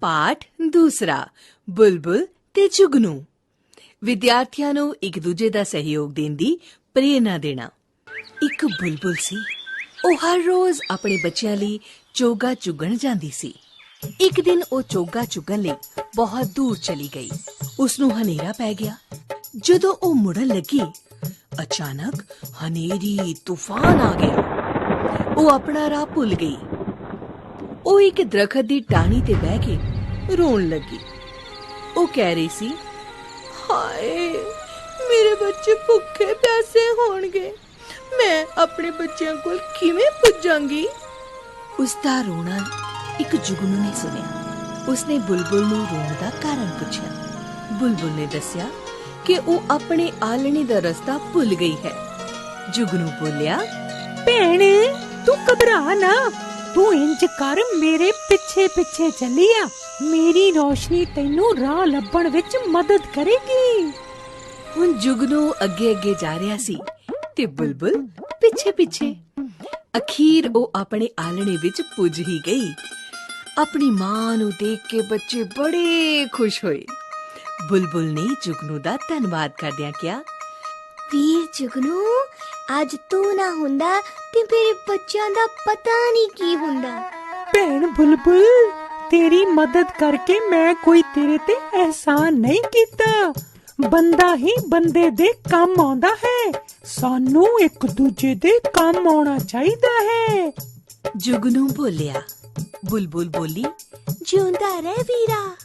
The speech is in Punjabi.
ਪਾਠ ਦੂਸਰਾ, ਬੁਲਬੁਲ ਤੇ ਚੁਗਨੂ ਵਿਦਿਆਰਥੀਆਂ ਨੂੰ ਇੱਕ ਦੂਜੇ ਦਾ ਸਹਿਯੋਗ ਦੇਣ ਦੀ ਪ੍ਰੇਰਣਾ ਦੇਣਾ। ਇੱਕ ਬੁਲਬੁਲ ਸੀ। ਉਹ ਹਰ ਰੋਜ਼ ਆਪਣੇ ਬੱਚਿਆਂ ਲਈ ਚੋਗਾ ਚੁਗਣ ਜਾਂਦੀ ਸੀ। ਇੱਕ ਦਿਨ ਉਹ ਚੋਗਾ ਚੁਗਣ ਲਈ ਬਹੁਤ ਦੂਰ ਚਲੀ ਗਈ। ਉਸ ਨੂੰ ਹਨੇਰਾ ਪੈ ਗਿਆ। ਜਦੋਂ ਉਹ ਮੁੜਨ ਲੱਗੀ, ਅਚਾਨਕ ਹਨੇਰੀ, ਤੂਫਾਨ ਆ ਗਿਆ। ਉਹ ਆਪਣਾ ਰਾਹ ਭੁੱਲ ਗਈ। ਉਹ ਇੱਕ ਦਰਖਤ ਦੀ ਟਾਹਣੀ ਤੇ ਬਹਿ ਕੇ ਰੋਣ ਲੱਗੀ। ਉਹ ਕਹਿ ਰਹੀ ਸੀ, ਹਾਏ, ਮੇਰੇ ਬੱਚੇ ਭੁੱਖੇ ਪਿਆਸੇ ਹੋਣਗੇ। ਮੈਂ ਆਪਣੇ ਬੱਚਿਆਂ ਕੋਲ ਕਿਵੇਂ ਪੁੱਜਾਂਗੀ? ਉਸ ਦਾ ਰੋਣਾ ਇੱਕ ਜੁਗਨੂ ਨੇ ਸੁਣਿਆ। ਉਸਨੇ ਬੁਲਬੁਲ ਨੂੰ ਰੋਣ ਦਾ ਕਾਰਨ ਪੁੱਛਿਆ। ਬੁਲਬੁਲ ਨੇ ਦੱਸਿਆ ਕਿ ਉਹ ਆਪਣੇ ਆਲਣੇ ਦਾ ਰਸਤਾ ਭੁੱਲ ਗਈ ਹੈ। ਜੁਗਨੂ ਬੋਲਿਆ, ਭੈਣ, ਤੂੰ ਘਬਰਾ ਨਾ। ਤੂੰ ਇੰਜ ਕਰ ਮੇਰੇ ਪਿੱਛੇ ਪਿੱਛੇ ਚੱਲੀ ਆ ਮੇਰੀ ਰੋਸ਼ਨੀ ਤੈਨੂੰ ਰਾਹ ਲੱਭਣ ਵਿੱਚ ਮਦਦ ਕਰੇਗੀ। ਹੁਣ ਜੁਗਨੂ ਅੱਗੇ ਅੱਗੇ ਜਾ ਰਿਹਾ ਸੀ ਤੇ ਬੁਲਬੁਲ ਪਿੱਛੇ ਪਿੱਛੇ। ਅਖੀਰ ਉਹ ਆਪਣੇ ਆਲਣੇ ਵਿੱਚ ਪੁੱਜ ਹੀ ਗਈ। ਆਪਣੀ ਮਾਂ ਨੂੰ ਦੇਖ ਕੇ ਬੱਚੇ ਬੜੇ ਖੁਸ਼ ਹੋਏ। ਬੁਲਬੁਲ ਨੇ ਜੁਗਨੂ ਦਾ ਧੰਨਵਾਦ ਕਰਦਿਆਂ ਕਿਹਾ ਵੀਰ ਜੁਗਨੂ ਅੱਜ ਤੂੰ ਨਾ ਹੁੰਦਾ ਤੇ ਮੇਰੇ ਬੱਚਿਆਂ ਦਾ ਪਤਾ ਨਹੀਂ ਕੀ ਹੁੰਦਾ। ਭੈਣ ਬੁਲਬੁਲ ਤੇਰੀ ਮਦਦ ਕਰਕੇ ਮੈਂ ਕੋਈ ਤੇਰੇ ਤੇ ਅਹਿਸਾਨ ਨਹੀਂ ਕੀਤਾ। ਬੰਦਾ ਹੀ ਬੰਦੇ ਦੇ ਕੰਮ ਆਉਂਦਾ ਹੈ। ਸਾਨੂੰ ਇੱਕ ਦੂਜੇ ਦੇ ਕੰਮ ਆਉਣਾ ਚਾਹੀਦਾ ਹੈ। ਜੁਗਨੂ ਬੋਲਿਆ। ਬੁਲਬੁਲ ਬੋਲੀ ਜਿਉਂਦਾ ਰਹਿ ਵੀਰਾ।